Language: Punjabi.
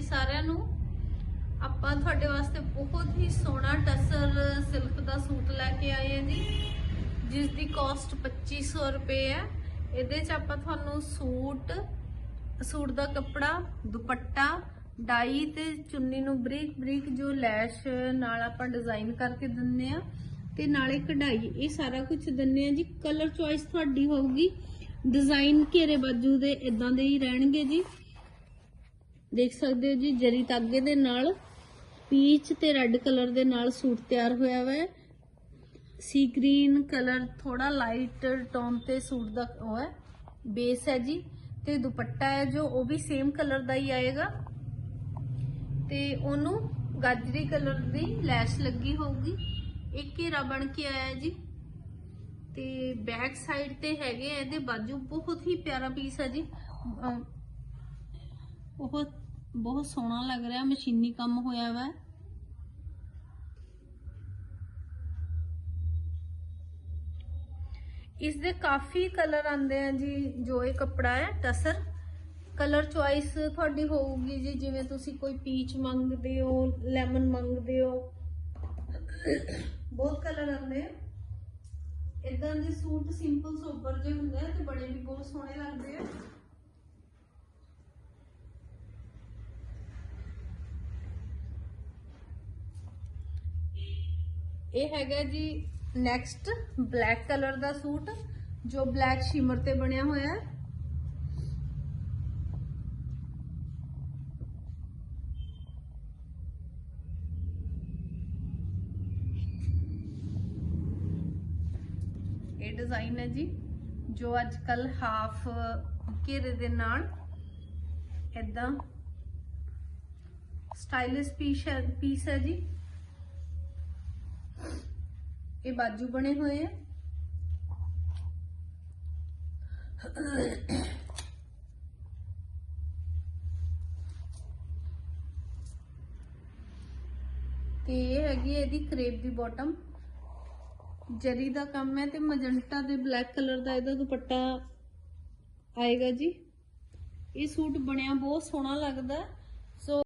ਜੀ ਸਾਰਿਆਂ ਨੂੰ ਆਪਾਂ ਤੁਹਾਡੇ ਵਾਸਤੇ ਬਹੁਤ ਹੀ ਸੋਹਣਾ ਟਸਰ ਸਿਲਕ ਦਾ ਸੂਟ ਲੈ ਕੇ ਆਏ ਹਾਂ ਜੀ ਜਿਸ ਦੀ ਕਾਸਟ 2500 ਰੁਪਏ ਹੈ। ਇਹਦੇ 'ਚ ਆਪਾਂ ਤੁਹਾਨੂੰ ਸੂਟ ਸੂਟ ਦਾ ਕੱਪੜਾ, ਦੁਪੱਟਾ, ਡਾਈ ਤੇ ਚੁੰਨੀ ਨੂੰ ਬਰੀਕ ਬਰੀਕ ਜੋ ਲੈਸ਼ ਨਾਲ ਆਪਾਂ ਡਿਜ਼ਾਈਨ ਕਰਕੇ ਦਿੰਨੇ ਆ ਤੇ ਨਾਲੇ ਕਢਾਈ, ਇਹ ਸਾਰਾ ਕੁਝ ਦਿੰਨੇ ਆ ਜੀ। ਕਲਰ ਚੁਆਇਸ ਤੁਹਾਡੀ ਹੋਊਗੀ। ਡਿਜ਼ਾਈਨ ਘੇਰੇ ਬਾਜੂ ਦੇ ਇਦਾਂ ਦੇ ਹੀ ਰਹਿਣਗੇ ਜੀ। ਦੇਖ ਸਕਦੇ ਹੋ ਜੀ, ਜਰੀ ਤਾਗੇ ਦੇ ਨਾਲ, ਪੀਚ ਤੇ ਰੈੱਡ ਕਲਰ ਦੇ ਨਾਲ ਸੂਟ ਤਿਆਰ ਹੋਇਆ ਹੋਇਆ ਹੈ। ਸੀ ਗ੍ਰੀਨ ਕਲਰ ਥੋੜਾ ਲਾਈਟ ਟੋਨ ਤੇ ਸੂਟ ਦਾ ਉਹ ਹੈ। ਬੇਸ ਹੈ ਜੀ, ਤੇ ਦੁਪੱਟਾ ਹੈ ਜੋ, ਉਹ ਵੀ ਸੇਮ ਕਲਰ ਦਾ ਹੀ ਆਏਗਾ। ਤੇ ਉਹਨੂੰ ਗਾਜਰੀ ਕਲਰ ਦੀ ਲੈਸ਼ ਲੱਗੀ ਹੋਊਗੀ। ਇੱਕ ਘੇਰਾ ਬਣ ਕੇ ਆਇਆ ਜੀ। ਤੇ ਬੈਕ ਸਾਈਡ ਤੇ ਹੈਗੇ ਆ, ਇਹਦੇ ਬਾਜੂ ਬਹੁਤ ਹੀ ਪਿਆਰਾ ਪੀਸ ਹੈ ਜੀ। ਅਮ ਬਹੁਤ ਬਹੁਤ ਸੋਹਣਾ ਲੱਗ ਰਿਹਾ, ਮਸ਼ੀਨੀ ਕੰਮ ਹੋਇਆ ਵਾ। ਇਸ ਦੇ ਕਾਫੀ ਕਲਰ ਆਉਂਦੇ ਆ ਜੀ, ਜੋ ਇਹ ਕੱਪੜਾ ਹੈ, ਟਸਰ। ਕਲਰ ਚੁਆਇਸ ਤੁਹਾਡੀ ਹੋਊਗੀ ਜੀ, ਜਿਵੇਂ ਤੁਸੀਂ ਕੋਈ ਪੀਚ ਮੰਗਦੇ ਹੋ ਲੈਮਨ ਮੰਗਦੇ ਹੋ। ਬਹੁਤ ਕਲਰ ਆਉਂਦੇ ਆ। ਇਦਾਂ ਦੇ ਸੂਟ ਸਿੰਪਲ ਸੋਬਰ ਜਿਹੇ ਹੁੰਦੇ ਆ ਤੇ ਬੜੇ ਵੀ ਬਹੁਤ ਸੋਹਣੇ ਲੱਗਦੇ ਆ। ਇਹ ਹੈਗਾ ਜੀ ਨੈਕਸਟ ਬਲੈਕ ਕਲਰ ਦਾ ਸੂਟ, ਜੋ ਬਲੈਕ ਸ਼ਿਮਰ ਤੇ ਬਣਿਆ ਹੋਇਆ ਹੈ। ਇਹ ਡਿਜ਼ਾਈਨ ਹੈ ਜੀ, ਜੋ ਅੱਜ ਕੱਲ ਹਾਫ ਘੇਰੇ ਦੇ ਨਾਲ ਇਦਾਂ ਸਟਾਈਲਿਸ਼ ਪੀਸ ਹੈ ਪੀਸ ਹੈ ਜੀ। ਇਹ ਬਾਜੂ ਬਣੇ ਹੋਏ ਆ। ਤੇ ਇਹ ਹੈਗੀ ਇਹਦੀ ਕਰੇਪ ਦੀ ਬਾਟਮ ਜਰੀ ਦਾ ਕੰਮ ਹੈ ਤੇ ਮਜੰਟਾ ਦੇ ਬਲੈਕ ਕਲਰ ਦਾ ਇਹਦਾ ਦੁਪੱਟਾ ਆਏਗਾ ਜੀ। ਇਹ ਸੂਟ ਬਣਿਆ ਬਹੁਤ ਸੋਹਣਾ ਲੱਗਦਾ।